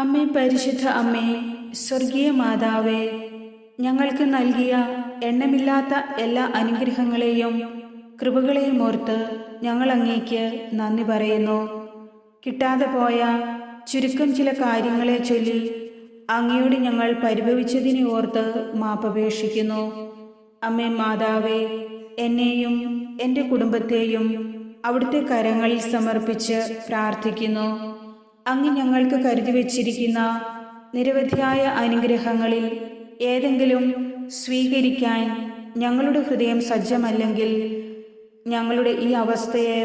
അമ്മേ പരിശുദ്ധ അമ്മേ സ്വർഗീയ മാതാവേ ഞങ്ങൾക്ക് നൽകിയ എണ്ണമില്ലാത്ത എല്ലാ അനുഗ്രഹങ്ങളെയും കൃപകളെയും ഓർത്ത് ഞങ്ങൾ അങ്ങേക്ക് നന്ദി പറയുന്നു. കിട്ടാതെ പോയ ചുരുക്കം ചില കാര്യങ്ങളെ ചൊല്ലി അങ്ങയോട് ഞങ്ങൾ പരിഭവിച്ചതിനെ ഓർത്ത് മാപ്പപേക്ഷിക്കുന്നു. അമ്മേ മാതാവേ എന്നെയും എന്റെ കുടുംബത്തെയും അവിടുത്തെ കരങ്ങളിൽ സമർപ്പിച്ച് പ്രാർത്ഥിക്കുന്നു. അങ്ങ് ഞങ്ങൾക്ക് കരുതി വച്ചിരിക്കുന്ന നിരവധിയായ അനുഗ്രഹങ്ങളിൽ ഏതെങ്കിലും സ്വീകരിക്കാൻ ഞങ്ങളുടെ ഹൃദയം സജ്ജമല്ലെങ്കിൽ ഞങ്ങളുടെ ഈ അവസ്ഥയെ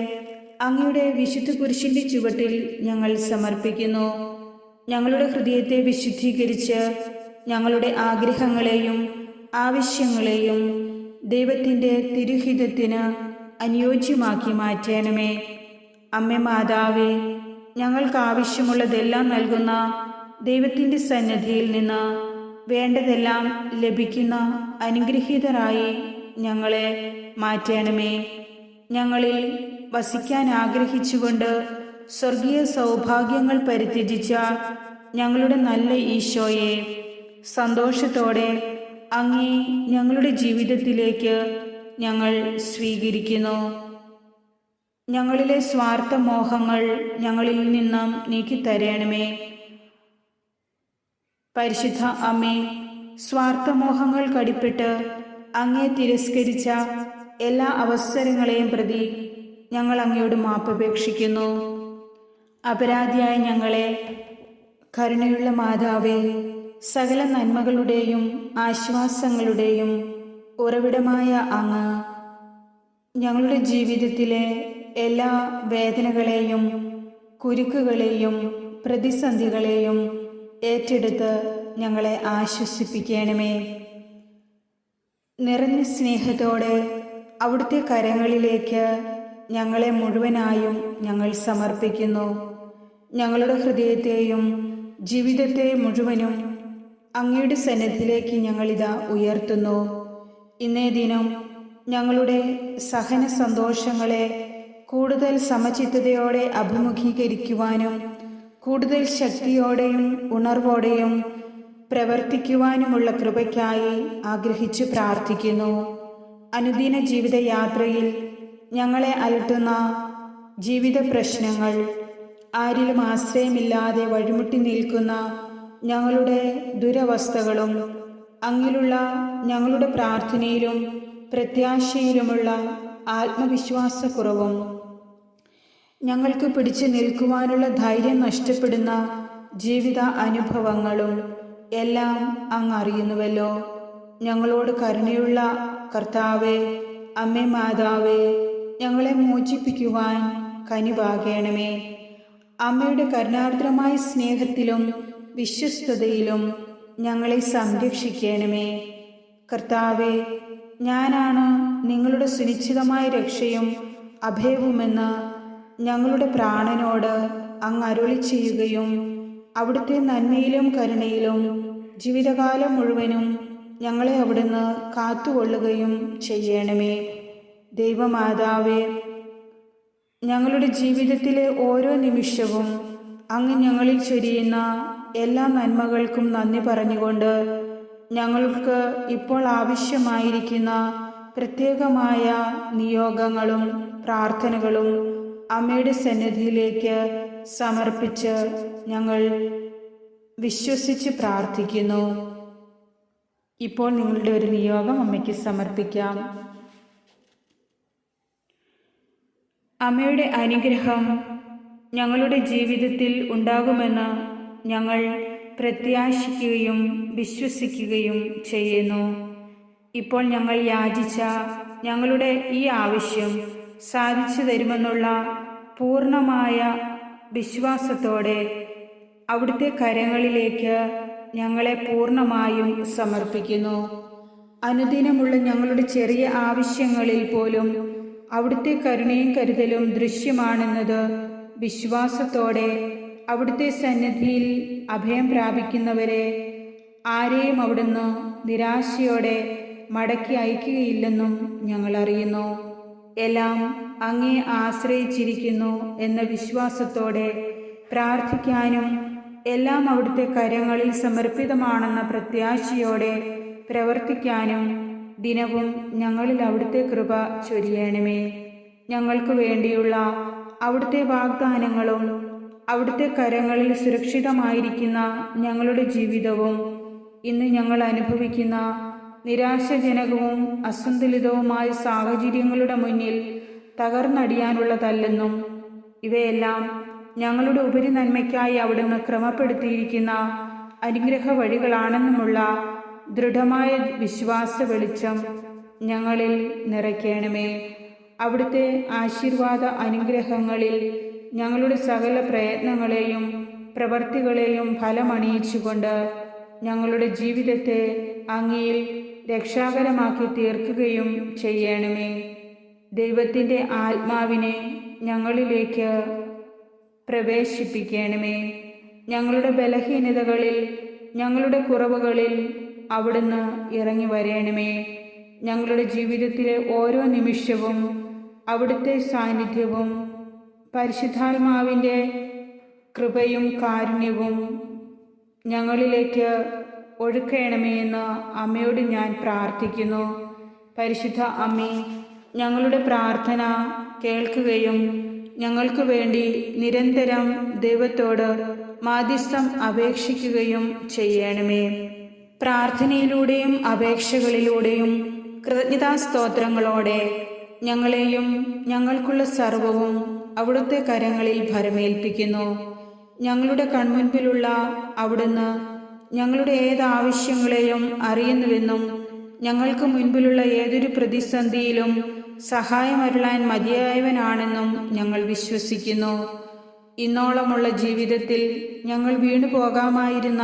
അങ്ങയുടെ വിശുദ്ധ കുരിശിന്റെ ചുവട്ടിൽ ഞങ്ങൾ സമർപ്പിക്കുന്നു. ഞങ്ങളുടെ ഹൃദയത്തെ വിശുദ്ധീകരിച്ച് ഞങ്ങളുടെ ആഗ്രഹങ്ങളെയും ആവശ്യങ്ങളെയും ദൈവത്തിന്റെ തിരുഹിതത്തിന് അനുയോജ്യമാക്കി മാറ്റണമേ. അമ്മ മാതാവേ ഞങ്ങൾക്ക് ആവശ്യമുള്ളതെല്ലാം നൽകുന്ന ദൈവത്തിന്റെ സന്നദ്ധിയിൽ നിന്ന് വേണ്ടതെല്ലാം ലഭിക്കുന്ന അനുഗ്രഹീതരായി ഞങ്ങളെ മാറ്റണമേ. ഞങ്ങളിൽ വസിക്കാൻ ആഗ്രഹിച്ചുകൊണ്ട് സ്വർഗീയ സൗഭാഗ്യങ്ങൾ പരിത്യജിച്ച ഞങ്ങളുടെ നല്ല ഈശോയെ സന്തോഷത്തോടെ അങ്ങേ ഞങ്ങളുടെ ജീവിതത്തിലേക്ക് ഞങ്ങൾ സ്വീകരിക്കുന്നു. ഞങ്ങളിലെ സ്വാർത്ഥമോഹങ്ങൾ ഞങ്ങളിൽ നിന്നും നീക്കിത്തരണമേ. പരിശുദ്ധ അമ്മേ സ്വാർത്ഥമോഹങ്ങൾ കടിപ്പെട്ട് അങ്ങേ തിരസ്കരിച്ച എല്ലാ അവസരങ്ങളെയും പ്രതി ഞങ്ങൾ അങ്ങയോട് മാപ്പപേക്ഷിക്കുന്നു. അപരാധിയായ ഞങ്ങളെ കരുണയുള്ള മാതാവേ സകല നന്മകളുടെയും ആശ്വാസങ്ങളുടെയും ഉറവിടമായ അങ്ങ് ഞങ്ങളുടെ ജീവിതത്തിലെ എല്ലാ വേദനകളെയും കുരുക്കുകളെയും പ്രതിസന്ധികളെയും ഏറ്റെടുത്ത് ഞങ്ങളെ ആശ്വസിപ്പിക്കണമേ. നിറഞ്ഞ സ്നേഹത്തോടെ അവിടുത്തെ കരങ്ങളിലേക്ക് ഞങ്ങളെ മുഴുവനായും ഞങ്ങൾ സമർപ്പിക്കുന്നു. ഞങ്ങളുടെ ഹൃദയത്തെയും ജീവിതത്തെ മുഴുവനും അങ്ങയുടെ സന്നദ്ധിലേക്ക് ഞങ്ങളിതാ ഉയർത്തുന്നു. ഇന്നേ ദിനം ഞങ്ങളുടെ സഹന സന്തോഷങ്ങളെ കൂടുതൽ സമചിത്തതയോടെ അഭിമുഖീകരിക്കുവാനും കൂടുതൽ ശക്തിയോടെയും ഉണർവോടെയും പ്രവർത്തിക്കുവാനുമുള്ള കൃപയ്ക്കായി ആഗ്രഹിച്ച് പ്രാർത്ഥിക്കുന്നു. അനുദിന ജീവിതയാത്രയിൽ ഞങ്ങളെ അലട്ടുന്ന ജീവിത പ്രശ്നങ്ങൾ ആരിലും ആശ്രയമില്ലാതെ വഴിമുട്ടി നിൽക്കുന്ന ഞങ്ങളുടെ ദുരവസ്ഥകളും അങ്ങിലുള്ള ഞങ്ങളുടെ പ്രാർത്ഥനയിലും പ്രത്യാശയിലുമുള്ള ആത്മവിശ്വാസക്കുറവും. ഞങ്ങൾക്ക് പിടിച്ചു നിൽക്കുവാനുള്ള ധൈര്യം നഷ്ടപ്പെടുന്ന ജീവിത അനുഭവങ്ങളും എല്ലാം അങ്ങ് അറിയുന്നുവല്ലോ. ഞങ്ങളോട് കരുണയുള്ള കർത്താവെ അമ്മേ മാതാവേ ഞങ്ങളെ മോചിപ്പിക്കുവാൻ കനിവാകേണമേ. അമ്മയുടെ കരുണാർദ്രമായ സ്നേഹത്തിലും വിശ്വസ്തതയിലും ഞങ്ങളെ സംരക്ഷിക്കണമേ. കർത്താവെ ഞാനാണ് നിങ്ങളുടെ സുനിശ്ചിതമായ രക്ഷയും അഭയവുമെന്ന് ഞങ്ങളുടെ പ്രാണനോട് അങ്ങ് അരുളി ചെയ്യുകയും അവിടുത്തെ നന്മയിലും കരുണയിലും ജീവിതകാലം മുഴുവനും ഞങ്ങളെ അവിടുന്ന് കാത്തുകൊള്ളുകയും ചെയ്യണമേ. ദൈവമാതാവേ ഞങ്ങളുടെ ജീവിതത്തിലെ ഓരോ നിമിഷവും അങ്ങ് ഞങ്ങളിൽ ചൊരിയുന്ന എല്ലാ നന്മകൾക്കും നന്ദി പറഞ്ഞുകൊണ്ട് ഞങ്ങൾക്ക് ഇപ്പോൾ ആവശ്യമായിരിക്കുന്ന പ്രത്യേകമായ നിയോഗങ്ങളും പ്രാർത്ഥനകളും അമ്മയുടെ സന്നിധിയിലേക്ക് സമർപ്പിച്ച് ഞങ്ങൾ വിശ്വസിച്ച് പ്രാർത്ഥിക്കുന്നു. ഇപ്പോൾ നിങ്ങളുടെ ഒരു നിയോഗം അമ്മയ്ക്ക് സമർപ്പിക്കാം. അമ്മയുടെ അനുഗ്രഹം ഞങ്ങളുടെ ജീവിതത്തിൽ ഉണ്ടാകുമെന്ന് ഞങ്ങൾ പ്രത്യാശിക്കുകയും വിശ്വസിക്കുകയും ചെയ്യുന്നു. ഇപ്പോൾ ഞങ്ങൾ യാചിച്ച ഞങ്ങളുടെ ഈ ആവശ്യം സാധിച്ചു തരുമെന്നുള്ള പൂർണമായ വിശ്വാസത്തോടെ അവിടുത്തെ കരങ്ങളിലേക്ക് ഞങ്ങളെ പൂർണമായും സമർപ്പിക്കുന്നു. അനുദിനമുള്ള ഞങ്ങളുടെ ചെറിയ ആവശ്യങ്ങളിൽ പോലും അവിടുത്തെ കരുണയും കരുതലും ദൃശ്യമാണെന്നത് വിശ്വാസത്തോടെ അവിടുത്തെ സന്നിധിയിൽ അഭയം പ്രാപിക്കുന്നവരെ ആരെയും അവിടുന്ന് നിരാശയോടെ മടക്കി അയക്കുകയില്ലെന്നും ഞങ്ങൾ അറിയുന്നു. എല്ലാം അങ്ങേ ആശ്രയിച്ചിരിക്കുന്നു എന്ന വിശ്വാസത്തോടെ പ്രാർത്ഥിക്കാനും എല്ലാം അവിടുത്തെ കരങ്ങളിൽ സമർപ്പിതമാണെന്ന പ്രത്യാശയോടെ പ്രവർത്തിക്കാനും ദിനവും ഞങ്ങളിൽ അവിടുത്തെ കൃപ ചൊരിയണമേ. ഞങ്ങൾക്ക് വേണ്ടിയുള്ള അവിടുത്തെ വാഗ്ദാനങ്ങളും അവിടുത്തെ കരങ്ങളിൽ സുരക്ഷിതമായിരിക്കുന്ന ഞങ്ങളുടെ ജീവിതവും ഇന്ന് ഞങ്ങൾ അനുഭവിക്കുന്ന നിരാശജനകവും അസന്തുലിതവുമായ സാഹചര്യങ്ങളുടെ മുന്നിൽ തകർന്നടിയാനുള്ളതല്ലെന്നും ഇവയെല്ലാം ഞങ്ങളുടെ ഉപരി നന്മയ്ക്കായി അവിടുന്ന് ക്രമപ്പെടുത്തിയിരിക്കുന്ന അനുഗ്രഹ വഴികളാണെന്നുമുള്ള ദൃഢമായ വിശ്വാസ വെളിച്ചം ഞങ്ങളിൽ നിറയ്ക്കണമേ. അവിടുത്തെ ആശീർവാദ അനുഗ്രഹങ്ങളിൽ ഞങ്ങളുടെ സകല പ്രയത്നങ്ങളെയും പ്രവർത്തികളെയും ഫലമണിയിച്ചുകൊണ്ട് ഞങ്ങളുടെ ജീവിതത്തെ അങ്ങയിൽ രക്ഷാകരമാക്കി തീർക്കുകയും ചെയ്യണമേ. ദൈവത്തിന്റെ ആത്മാവിനെ ഞങ്ങളിലേക്ക് പ്രവേശിപ്പിക്കണമേ. ഞങ്ങളുടെ ബലഹീനതകളിൽ ഞങ്ങളുടെ കുറവുകളിൽ അവിടുന്ന് ഇറങ്ങി വരയണമേ ഞങ്ങളുടെ ജീവിതത്തിലെ ഓരോ നിമിഷവും അവിടുത്തെ സാന്നിധ്യവും പരിശുദ്ധാത്മാവിന്റെ കൃപയും കാരുണ്യവും ഞങ്ങളിലേക്ക് ഒഴുക്കണമേ എന്ന് അമ്മയോട് ഞാൻ പ്രാർത്ഥിക്കുന്നു. പരിശുദ്ധ അമ്മേ ഞങ്ങളുടെ പ്രാർത്ഥന കേൾക്കുകയും ഞങ്ങൾക്ക് വേണ്ടി നിരന്തരം ദൈവത്തോട് മാധ്യസ്ഥം അപേക്ഷിക്കുകയും ചെയ്യണമേ. പ്രാർത്ഥനയിലൂടെയും അപേക്ഷകളിലൂടെയും കൃതജ്ഞതാസ്തോത്രങ്ങളോടെ ഞങ്ങളെയും ഞങ്ങൾക്കുള്ള സർവവും അവിടുത്തെ കരങ്ങളിൽ ഭരമേൽപ്പിക്കുന്നു. ഞങ്ങളുടെ കൺമുൻപിലുള്ള അവിടുന്ന് ഞങ്ങളുടെ ഏത് ആവശ്യങ്ങളെയും അറിയുന്നുവെന്നും ഞങ്ങൾക്ക് മുൻപിലുള്ള ഏതൊരു പ്രതിസന്ധിയിലും സഹായമരുളാൻ മതിയായവനാണെന്നും ഞങ്ങൾ വിശ്വസിക്കുന്നു. ഇന്നോളമുള്ള ജീവിതത്തിൽ ഞങ്ങൾ വീണു പോകാമായിരുന്ന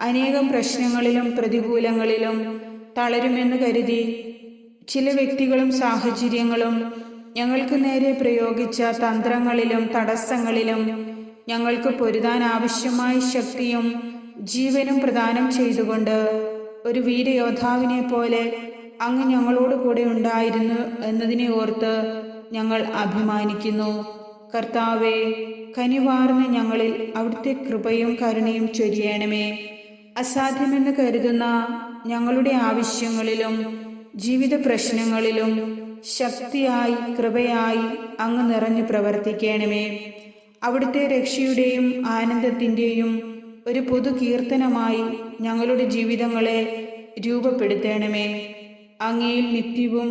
അനേകം പ്രശ്നങ്ങളിലും പ്രതികൂലങ്ങളിലും തളരുമെന്ന് കരുതി ചില വ്യക്തികളും സാഹചര്യങ്ങളും ഞങ്ങൾക്ക് നേരെ പ്രയോഗിച്ച തന്ത്രങ്ങളിലും തടസ്സങ്ങളിലും ഞങ്ങൾക്ക് പൊരുതാൻ ആവശ്യമായ ശക്തിയും ജീവനും പ്രദാനം ചെയ്തുകൊണ്ട് ഒരു വീരയോദ്ധാവിനെ പോലെ അങ്ങ് ഞങ്ങളോട് കൂടെ ഉണ്ടായിരുന്നു എന്നതിനെ ഓർത്ത് ഞങ്ങൾ അഭിമാനിക്കുന്നു. കർത്താവെ കനിവാർന്ന ഞങ്ങളിൽ അവിടുത്തെ കൃപയും കരുണയും ചൊരിയണമേ. അസാധ്യമെന്ന് കരുതുന്ന ഞങ്ങളുടെ ആവശ്യങ്ങളിലും ജീവിത പ്രശ്നങ്ങളിലും ശക്തിയായി കൃപയായി അങ്ങ് നിറഞ്ഞു പ്രവർത്തിക്കണമേ. അവിടുത്തെ രക്ഷയുടെയും ആനന്ദത്തിന്റെയും ഒരു പൊതു കീർത്തനമായി ഞങ്ങളുടെ ജീവിതങ്ങളെ രൂപപ്പെടുത്തണമേ. അങ്ങയിൽ നിത്യവും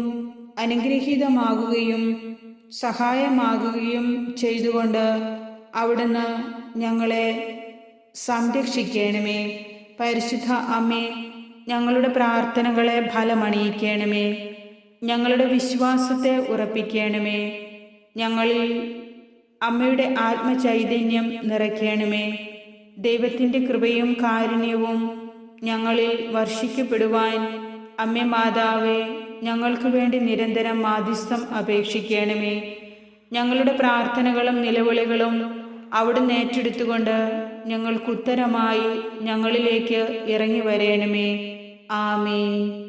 അനുഗ്രഹീതമാകുകയും സഹായമാകുകയും ചെയ്തുകൊണ്ട് അവിടുന്ന് ഞങ്ങളെ സംരക്ഷിക്കണമേ. പരിശുദ്ധ അമ്മേ ഞങ്ങളുടെ പ്രാർത്ഥനകളെ ഫലമണിയിക്കണമേ. ഞങ്ങളുടെ വിശ്വാസത്തെ ഉറപ്പിക്കണമേ. ഞങ്ങളിൽ അമ്മയുടെ ആത്മചൈതന്യം നിറയ്ക്കണമേ. ദൈവത്തിന്റെ കൃപയും കാരുണ്യവും ഞങ്ങളിൽ വർഷിക്കപ്പെടുവാൻ അമ്മ മാതാവേ ഞങ്ങൾക്ക് വേണ്ടി നിരന്തരം മാധ്യസ്ഥം അപേക്ഷിക്കണമേ. ഞങ്ങളുടെ പ്രാർത്ഥനകളും നിലവിളികളും അവിടുന്ന് ഏറ്റെടുത്തുകൊണ്ട് ഞങ്ങൾക്കുത്തരമായി ഞങ്ങളിലേക്ക് ഇറങ്ങി വരേണമേ ആമേ